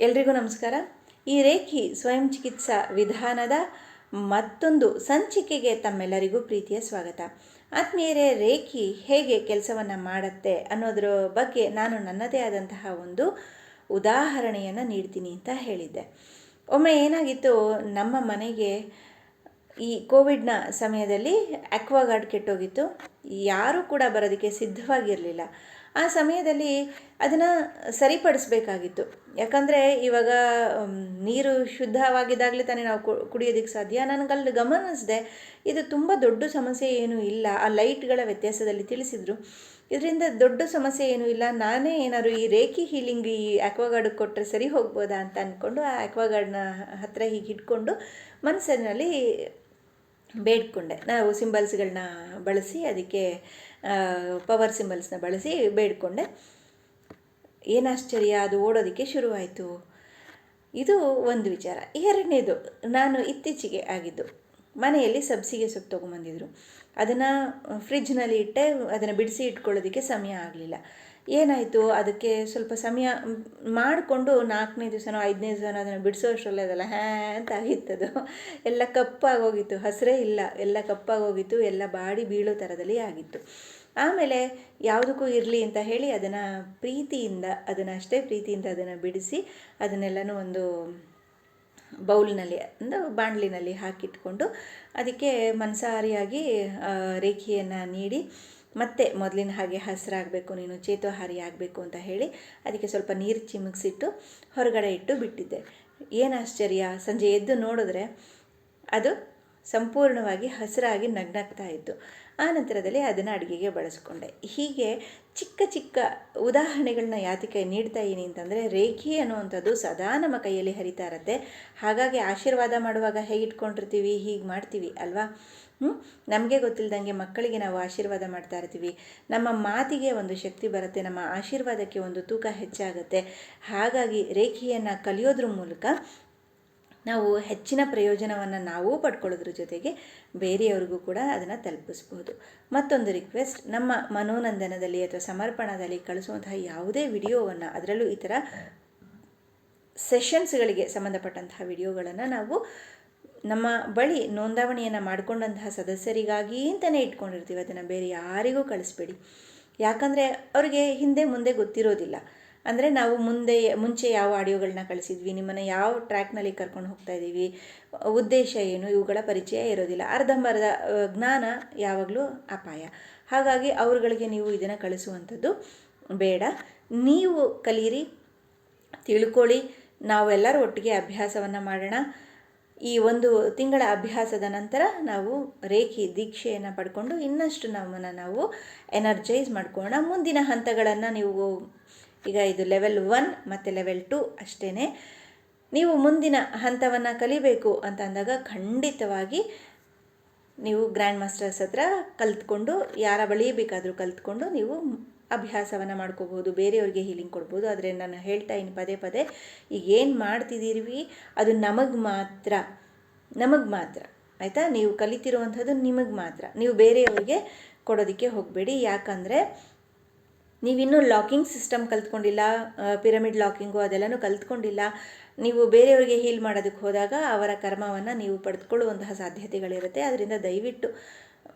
ಎಲ್ರಿಗೂ ನಮಸ್ಕಾರ. ಈ ರೇಖಿ ಸ್ವಯಂ ಚಿಕಿತ್ಸಾ ವಿಧಾನದ ಮತ್ತೊಂದು ಸಂಚಿಕೆಗೆ ತಮ್ಮೆಲ್ಲರಿಗೂ ಪ್ರೀತಿಯ ಸ್ವಾಗತ. ಆತ್ಮೀಯರೇ, ರೇಖಿ ಹೇಗೆ ಕೆಲಸವನ್ನು ಮಾಡುತ್ತೆ ಅನ್ನೋದ್ರ ಬಗ್ಗೆ ನಾನು ನನ್ನದೇ ಆದಂತಹ ಒಂದು ಉದಾಹರಣೆಯನ್ನು ನೀಡ್ತೀನಿ ಅಂತ ಹೇಳಿದ್ದೆ. ಒಮ್ಮೆ ಏನಾಗಿತ್ತು, ನಮ್ಮ ಮನೆಗೆ ಈ ಕೋವಿಡ್ನ ಸಮಯದಲ್ಲಿ ಅಕ್ವಾಗಾರ್ಡ್ ಕೆಟ್ಟೋಗಿತ್ತು. ಯಾರೂ ಕೂಡ ಬರೋದಕ್ಕೆ ಸಿದ್ಧವಾಗಿರಲಿಲ್ಲ. ಆ ಸಮಯದಲ್ಲಿ ಅದನ್ನು ಸರಿಪಡಿಸ್ಬೇಕಾಗಿತ್ತು. ಯಾಕಂದರೆ ಇವಾಗ ನೀರು ಶುದ್ಧವಾಗಿದ್ದಾಗಲೇ ತಾನೇ ನಾವು ಕುಡಿಯೋದಕ್ಕೆ ಸಾಧ್ಯ. ನನಗಲ್ಲಿ ಗಮನಿಸಿದೆ ಇದು ತುಂಬ ದೊಡ್ಡ ಸಮಸ್ಯೆ ಏನೂ ಇಲ್ಲ. ಆ ಲೈಟ್ಗಳ ವ್ಯತ್ಯಾಸದಲ್ಲಿ ತಿಳಿಸಿದರು. ಇದರಿಂದ ದೊಡ್ಡ ಸಮಸ್ಯೆ ಏನೂ ಇಲ್ಲ. ನಾನೇ ಏನಾದ್ರು ಈ ರೇಖಿ ಹೀಲಿಂಗ್ ಈ ಆಕ್ವಾಗಾರ್ಡ್ ಕೊಟ್ಟರೆ ಸರಿ ಹೋಗ್ಬೋದಾ ಅಂತ ಅಂದ್ಕೊಂಡು ಆ ಆಕ್ವಾಗಾರ್ಡ್ನ ಹತ್ತಿರ ಹೀಗೆ ಇಟ್ಕೊಂಡು ಮನಸ್ಸಿನಲ್ಲಿ ಬೇಡ್ಕೊಂಡೆ. ನಾವು ಸಿಂಬಲ್ಸ್ಗಳನ್ನ ಬಳಸಿ ಅದಕ್ಕೆ ಪವರ್ ಸಿಂಬಲ್ಸ್ನ ಬಳಸಿ ಬೇಡಿಕೊಂಡೆ. ಏನು ಆಶ್ಚರ್ಯ, ಅದು ಓಡೋದಕ್ಕೆ ಶುರುವಾಯಿತು. ಇದು ಒಂದು ವಿಚಾರ. ಎರಡನೇದು, ನಾನು ಇತ್ತೀಚೆಗೆ ಆಗಿದ್ದು, ಮನೆಯಲ್ಲಿ ಸಬ್ಸಿಗೆ ಸೊಪ್ಪು ತೊಗೊಂಬಂದಿದ್ರು ಅದನ್ನು ಫ್ರಿಜ್ನಲ್ಲಿ ಇಟ್ಟೆ, ಅದನ್ನು ಬಿಡಿಸಿ ಇಟ್ಕೊಳ್ಳೋದಕ್ಕೆ ಸಮಯ ಆಗಲಿಲ್ಲ. ಏನಾಯಿತು? ಅದಕ್ಕೆ ಸ್ವಲ್ಪ ಸಮಯ ಮಾಡಿಕೊಂಡು ನಾಲ್ಕನೇ ದಿವಸನೋ ಐದನೇ ದಿವಸನೋ ಅದನ್ನು ಬಿಡಿಸೋ ಅಷ್ಟರಲ್ಲೇ ಅದೆಲ್ಲ ಹ್ಯಾ ಅಂತ ಆಗಿತ್ತದು. ಎಲ್ಲ ಕಪ್ಪಾಗೋಗಿತ್ತು. ಹಸಿರೇ ಇಲ್ಲ. ಎಲ್ಲ ಕಪ್ಪಾಗೋಗಿತ್ತು. ಎಲ್ಲ ಬಾಡಿ ಬೀಳೋ ಥರದಲ್ಲಿ ಆಗಿತ್ತು. ಆಮೇಲೆ ಯಾವುದಕ್ಕೂ ಇರಲಿ ಅಂತ ಹೇಳಿ ಅದನ್ನು ಪ್ರೀತಿಯಿಂದ, ಅದನ್ನು ಅಷ್ಟೇ ಪ್ರೀತಿಯಿಂದ ಅದನ್ನು ಬಿಡಿಸಿ ಅದನ್ನೆಲ್ಲನೂ ಒಂದು ಬೌಲ್ನಲ್ಲಿ ಅಂದರೆ ಬಾಣಲಿನಲ್ಲಿ ಹಾಕಿಟ್ಕೊಂಡು ಅದಕ್ಕೆ ಮನಸಾರಿಯಾಗಿ ರೇಖೆಯನ್ನು ನೀಡಿ ಮತ್ತೆ ಮೊದಲಿನ ಹಾಗೆ ಹಸಿರಾಗಬೇಕು, ನೀನು ಚೇತೋಹಾರಿ ಆಗಬೇಕು ಅಂತ ಹೇಳಿ ಅದಕ್ಕೆ ಸ್ವಲ್ಪ ನೀರು ಚಿಮುಕ್ಸಿಟ್ಟು ಹೊರಗಡೆ ಇಟ್ಟು ಬಿಟ್ಟಿದ್ದೆ. ಏನು ಆಶ್ಚರ್ಯ? ಸಂಜೆ ಎದ್ದು ನೋಡಿದ್ರೆ ಅದು ಸಂಪೂರ್ಣವಾಗಿ ಹಸಿರಾಗಿ ನಗ್ನಗ್ತಾ ಇತ್ತು. ಆ ನಂತರದಲ್ಲಿ ಅದನ್ನು ಅಡುಗೆಗೆ ಬಳಸ್ಕೊಂಡೆ. ಹೀಗೆ ಚಿಕ್ಕ ಚಿಕ್ಕ ಉದಾಹರಣೆಗಳನ್ನ ಯಾತಕ್ಕೆ ನೀಡ್ತಾ ಇದ್ದೀನಿ ಅಂತಂದರೆ, ರೇಖೆ ಅನ್ನುವಂಥದ್ದು ಸದಾ ನಮ್ಮ ಕೈಯಲ್ಲಿ ಹರಿತಾ ಇರುತ್ತೆ. ಹಾಗಾಗಿ ಆಶೀರ್ವಾದ ಮಾಡುವಾಗ ಹೇಗೆ ಇಟ್ಕೊಂಡಿರ್ತೀವಿ, ಹೀಗೆ ಮಾಡ್ತೀವಿ ಅಲ್ವಾ? ನಮಗೆ ಗೊತ್ತಿಲ್ಲದಂಗೆ ಮಕ್ಕಳಿಗೆ ನಾವು ಆಶೀರ್ವಾದ ಮಾಡ್ತಾ ಇರ್ತೀವಿ. ನಮ್ಮ ಮಾತಿಗೆ ಒಂದು ಶಕ್ತಿ ಬರುತ್ತೆ, ನಮ್ಮ ಆಶೀರ್ವಾದಕ್ಕೆ ಒಂದು ತೂಕ ಹೆಚ್ಚಾಗುತ್ತೆ. ಹಾಗಾಗಿ ರೇಖೆಯನ್ನು ಕಲಿಯೋದ್ರ ಮೂಲಕ ನಾವು ಹೆಚ್ಚಿನ ಪ್ರಯೋಜನವನ್ನು ನಾವು ಪಡ್ಕೊಳ್ಳೋದ್ರ ಜೊತೆಗೆ ಬೇರೆಯವ್ರಿಗೂ ಕೂಡ ಅದನ್ನು ತಲುಪಿಸ್ಬೋದು. ಮತ್ತೊಂದು ರಿಕ್ವೆಸ್ಟ್ ನಮ್ಮ ಮನೋನಂದನದಲ್ಲಿ ಅಥವಾ ಸಮರ್ಪಣದಲ್ಲಿ ಕಳಿಸುವಂತಹ ಯಾವುದೇ ವಿಡಿಯೋವನ್ನು ಅದರಲ್ಲೂ ಈ ಥರ ಸೆಷನ್ಸ್ಗಳಿಗೆ ಸಂಬಂಧಪಟ್ಟಂತಹ ವಿಡಿಯೋಗಳನ್ನು ನಾವು ನಮ್ಮ ಬಳಿ ನೋಂದಾವಣಿಯನ್ನು ಮಾಡಿಕೊಂಡಂತಹ ಸದಸ್ಯರಿಗಾಗಿ ಅಂತಲೇ ಇಟ್ಕೊಂಡಿರ್ತೀವಿ. ಅದನ್ನು ಬೇರೆ ಯಾರಿಗೂ ಕಳಿಸ್ಬೇಡಿ. ಯಾಕಂದರೆ ಅವರಿಗೆ ಹಿಂದೆ ಮುಂದೆ ಗೊತ್ತಿರೋದಿಲ್ಲ. ಅಂದರೆ ನಾವು ಮುಂದೆ ಮುಂಚೆ ಯಾವ ಆಡಿಯೋಗಳನ್ನ ಕಳಿಸಿದ್ವಿ, ನಿಮ್ಮನ್ನು ಯಾವ ಟ್ರ್ಯಾಕ್ನಲ್ಲಿ ಕರ್ಕೊಂಡು ಹೋಗ್ತಾ ಇದ್ದೀವಿ ಉದ್ದೇಶ ಏನು, ಇವುಗಳ ಪರಿಚಯ ಇರೋದಿಲ್ಲ. ಅರ್ಧಂಬರ್ಧ ಜ್ಞಾನ ಯಾವಾಗಲೂ ಅಪಾಯ. ಹಾಗಾಗಿ ಅವ್ರುಗಳಿಗೆ ನೀವು ಇದನ್ನು ಕಳಿಸುವಂಥದ್ದು ಬೇಡ. ನೀವು ಕಲಿಯಿರಿ ತಿಳ್ಕೊಳ್ಳಿ, ನಾವೆಲ್ಲರೂ ಒಟ್ಟಿಗೆ ಅಭ್ಯಾಸವನ್ನು ಮಾಡೋಣ. ಈ ಒಂದು ತಿಂಗಳ ಅಭ್ಯಾಸದ ನಂತರ ನಾವು ರೇಖಿ ದೀಕ್ಷೆಯನ್ನು ಪಡ್ಕೊಂಡು ಇನ್ನಷ್ಟು ನಮ್ಮನ್ನು ನಾವು ಎನರ್ಜೈಸ್ ಮಾಡ್ಕೊಳ್ಳೋಣ. ಮುಂದಿನ ಹಂತಗಳನ್ನು ನೀವು ಈಗ ಇದು ಲೆವೆಲ್ ಒನ್ ಮತ್ತು ಲೆವೆಲ್ ಟು ಅಷ್ಟೇ ನೀವು ಮುಂದಿನ ಹಂತವನ್ನು ಕಲಿಬೇಕು ಅಂತ ಅಂದಾಗ ಖಂಡಿತವಾಗಿ ನೀವು ಗ್ರ್ಯಾಂಡ್ ಮಾಸ್ಟರ್ಸ್ ಹತ್ರ ಕಲ್ತ್ಕೊಂಡು, ಯಾರ ಬಳಿ ಬೇಕಾದರೂ ಕಲ್ತ್ಕೊಂಡು ನೀವು ಅಭ್ಯಾಸವನ್ನು ಮಾಡ್ಕೋಬೋದು ಬೇರೆಯವ್ರಿಗೆ ಹೀಲಿಂಗ್ ಕೊಡ್ಬೋದು. ಆದರೆ ನಾನು ಹೇಳ್ತಾ ಇನ್ನು ಪದೇ ಪದೇ, ಈಗ ಏನು ಮಾಡ್ತಿದ್ದೀರಿ? ಅದು ನಮಗೆ ಮಾತ್ರ ನಮಗೆ ಮಾತ್ರ. ಆಯಿತಾ? ನೀವು ಕಲಿತಿರುವಂಥದ್ದು ನಿಮಗೆ ಮಾತ್ರ. ನೀವು ಬೇರೆಯವ್ರಿಗೆ ಕೊಡೋದಕ್ಕೆ ಹೋಗಬೇಡಿ. ಯಾಕಂದರೆ ನೀವಿನ್ನೂ ಲಾಕಿಂಗ್ ಸಿಸ್ಟಮ್ ಕಲ್ತ್ಕೊಂಡಿಲ್ಲ ಪಿರಮಿಡ್ ಲಾಕಿಂಗು ಅದೆಲ್ಲನೂ ಕಲ್ತ್ಕೊಂಡಿಲ್ಲ. ನೀವು ಬೇರೆಯವರಿಗೆ ಹೀಲ್ ಮಾಡೋದಕ್ಕೆ ಹೋದಾಗ ಅವರ ಕರ್ಮವನ್ನು ನೀವು ಪಡೆದುಕೊಳ್ಳುವಂತಹ ಸಾಧ್ಯತೆಗಳಿರುತ್ತೆ. ಅದರಿಂದ ದಯವಿಟ್ಟು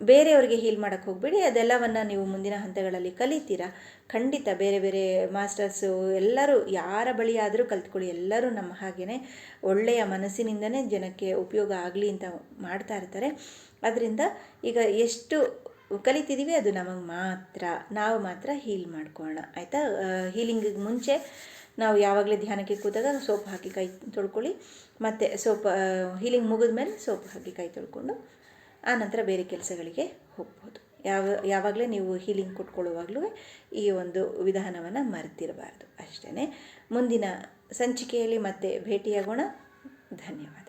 ಬೇರೆಯವರಿಗೆ ಹೀಲ್ ಮಾಡೋಕ್ಕೆ ಹೋಗಬೇಡಿ. ಅದೆಲ್ಲವನ್ನು ನೀವು ಮುಂದಿನ ಹಂತಗಳಲ್ಲಿ ಕಲಿತೀರಾ? ಖಂಡಿತ ಬೇರೆ ಬೇರೆ ಮಾಸ್ಟರ್ಸು ಎಲ್ಲರೂ ಯಾರ ಬಳಿ ಆದರೂ ಕಲ್ತ್ಕೊಳ್ಳಿ. ಎಲ್ಲರೂ ನಮ್ಮ ಹಾಗೆಯೇ ಒಳ್ಳೆಯ ಮನಸ್ಸಿನಿಂದನೇ ಜನಕ್ಕೆ ಉಪಯೋಗ ಆಗಲಿ ಅಂತ ಮಾಡ್ತಾ ಇರ್ತಾರೆ. ಅದರಿಂದ ಈಗ ಎಷ್ಟು ಕಲಿತಿದ್ದೀವಿ ಅದು ನಮಗೆ ಮಾತ್ರ, ನಾವು ಮಾತ್ರ ಹೀಲ್ ಮಾಡ್ಕೊಳ್ಳೋಣ ಆಯಿತಾ? ಹೀಲಿಂಗಿಗೆ ಮುಂಚೆ ನಾವು ಯಾವಾಗಲೇ ಧ್ಯಾನಕ್ಕೆ ಕೂತಾಗ ಸೋಪ್ ಹಾಕಿ ಕೈ ತೊಳ್ಕೊಳ್ಳಿ, ಮತ್ತು ಸೋಪ್ ಹೀಲಿಂಗ್ ಮುಗಿದ ಮೇಲೆ ಸೋಪ್ ಹಾಕಿ ಕೈ ತೊಳ್ಕೊಂಡು ಆನಂತರ ಬೇರೆ ಕೆಲಸಗಳಿಗೆ ಹೋಗ್ಬೋದು. ಯಾವ, ಯಾವಾಗಲೇ ನೀವು ಹೀಲಿಂಗ್ ಕೊಟ್ಕೊಳ್ಳುವಾಗಲೂ ಈ ಒಂದು ವಿಧಾನವನ್ನು ಮರೆತಿರಬಾರ್ದು. ಅಷ್ಟೇ ಮುಂದಿನ ಸಂಚಿಕೆಯಲ್ಲಿ ಮತ್ತೆ ಭೇಟಿಯಾಗೋಣ. ಧನ್ಯವಾದ.